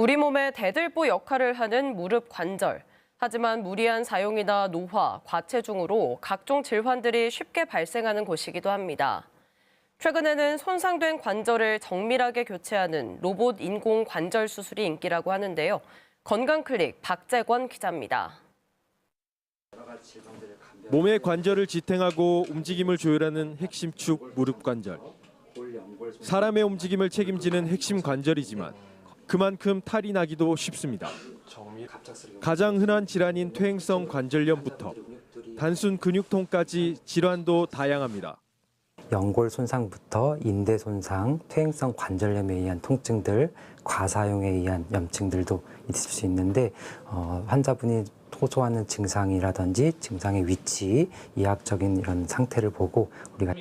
우리 몸의 대들보 역할을 하는 무릎 관절. 하지만 무리한 사용이나 노화, 과체중으로 각종 질환들이 쉽게 발생하는 곳이기도 합니다. 최근에는 손상된 관절을 정밀하게 교체하는 로봇 인공 관절 수술이 인기라고 하는데요. 건강클릭 박재권 기자입니다. 몸의 관절을 지탱하고 움직임을 조율하는 핵심 축 무릎 관절. 사람의 움직임을 책임지는 핵심 관절이지만 그만큼 탈이 나기도 쉽습니다. 가장 흔한 질환인 퇴행성 관절염부터 단순 근육통까지 질환도 다양합니다. 연골 손상부터 인대 손상, 퇴행성 관절염에 의한 통증들, 과사용에 의한 염증들도 있을 수 있는데 어, 환자분이 호소하는 증상이라든지 증상의 위치, 의학적인 이런 상태를 보고 우리가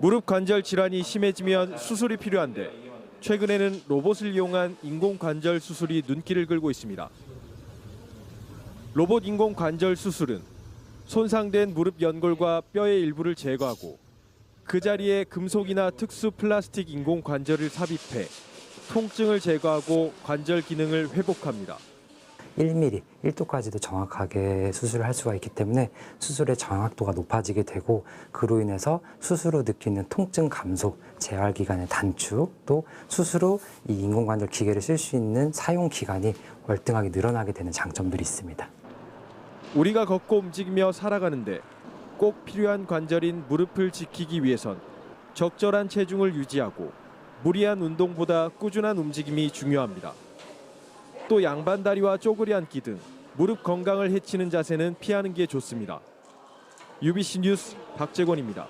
무릎 관절 질환이 심해지면 수술이 필요한데 최근에는 로봇을 이용한 인공 관절 수술이 눈길을 끌고 있습니다. 로봇 인공 관절 수술은 손상된 무릎 연골과 뼈의 일부를 제거하고 그 자리에 금속이나 특수 플라스틱 인공 관절을 삽입해 통증을 제거하고 관절 기능을 회복합니다. 1mm, 1도까지도 정확하게 수술을 할 수가 있기 때문에 수술의 정확도가 높아지게 되고 그로 인해서 수술 후 느끼는 통증 감소, 재활 기간의 단축, 또 수술 후 이 인공관절 기계를 쓸 수 있는 사용 기간이 월등하게 늘어나게 되는 장점들이 있습니다. 우리가 걷고 움직이며 살아가는데 꼭 필요한 관절인 무릎을 지키기 위해선 적절한 체중을 유지하고 무리한 운동보다 꾸준한 움직임이 중요합니다. 또 양반다리와 쪼그리 앉기 등 무릎 건강을 해치는 자세는 피하는 게 좋습니다. UBC 뉴스 박재권입니다.